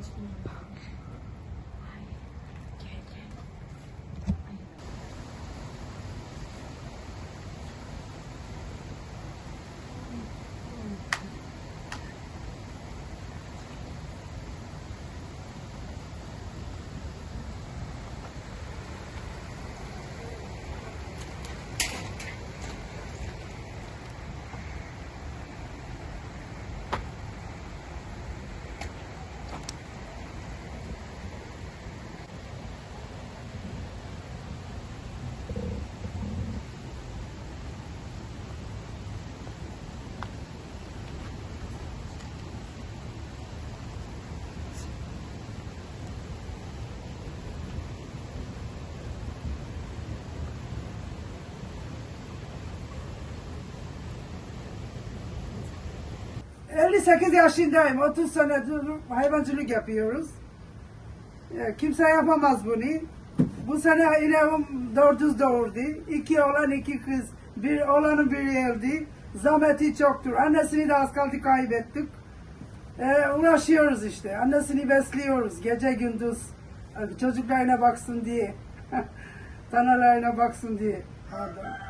아쉽 네. 58 yaşındayım. 30 senedir hayvancılık yapıyoruz. Ya, Kimse yapamaz bunu. Bu sene ineğim dördüz doğurdu. İki oğlan iki kız. Bir oğlanın biri öldü. Zahmeti çoktur. Annesini de az kaldı kaybettik. Ee, uğraşıyoruz işte. Annesini besliyoruz gece gündüz. Çocuklarına baksın diye. Tanalarına baksın diye. Pardon.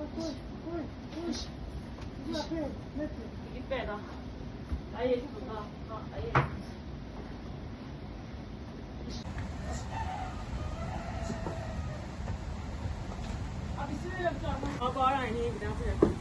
没事，没事，没事。你别，别，别，你。好，让阿给拿出。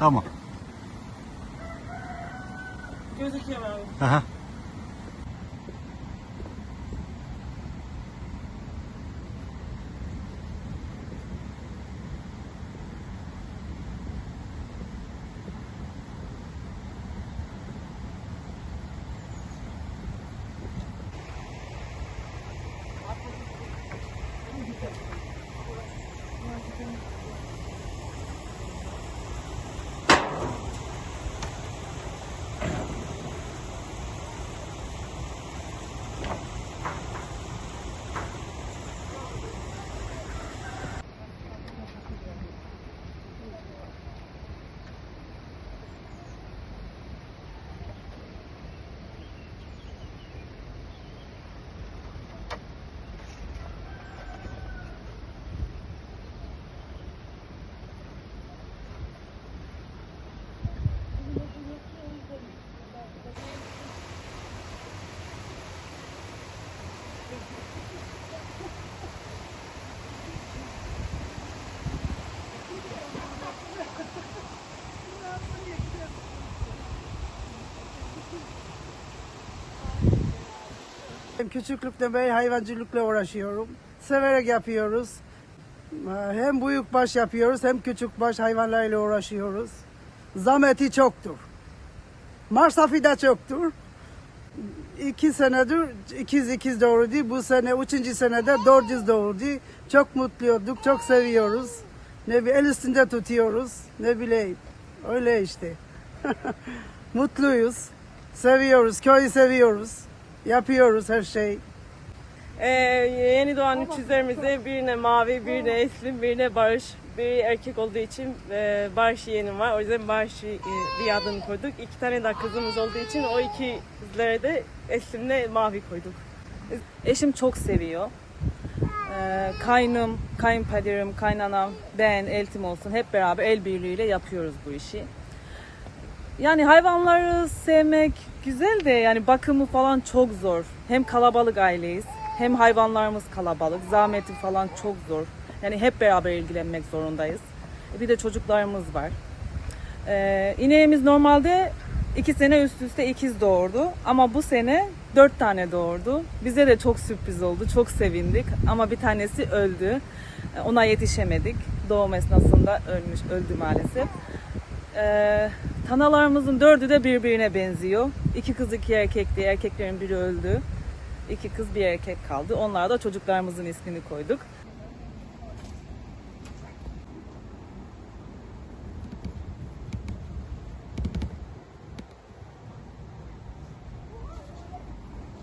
Tamam. Gözüküyor abi. Aha. Küçüklükten beri hayvancılıkla uğraşıyorum. Severek yapıyoruz. Hem büyükbaş yapıyoruz hem küçükbaş hayvanlarla uğraşıyoruz. Zameti çoktur. Masrafı da çoktur. İki senedir ikiz ikiz doğurdu. Bu sene üçüncü senede dördüz doğurdu. Çok mutluyduk, çok seviyoruz. Ne bir el üstünde tutuyoruz, ne bileyim. Öyle işte. Mutluyuz. Seviyoruz, köyü seviyoruz. Yapıyoruz her şey. Ee, yeni doğan üçüzlerimizde birine mavi, birine eslim, birine barış. Biri erkek olduğu için e, barış yeğenim var. O yüzden barış e, diye adını koyduk. İki tane de kızımız olduğu için o iki kızlara da eslimle mavi koyduk. Eşim çok seviyor. Ee, kaynım, kayınpederim, kaynanam, ben, eltim olsun hep beraber el birliğiyle yapıyoruz bu işi. Yani hayvanları sevmek güzel de yani bakımı falan çok zor. Hem kalabalık aileyiz hem hayvanlarımız kalabalık. Zahmeti falan çok zor. Yani hep beraber ilgilenmek zorundayız. Bir de çocuklarımız var. Ee, ineğimiz normalde iki sene üst üste ikiz doğurdu. Ama bu sene dört tane doğurdu. Bize de çok sürpriz oldu. Çok sevindik. Ama bir tanesi öldü. Ee, Ona yetişemedik. Doğum esnasında ölmüş, öldü maalesef. Ee, tanalarımızın dördü de birbirine benziyor. İki kız iki erkekti. Erkeklerin biri öldü. İki kız bir erkek kaldı. Onlara da çocuklarımızın ismini koyduk.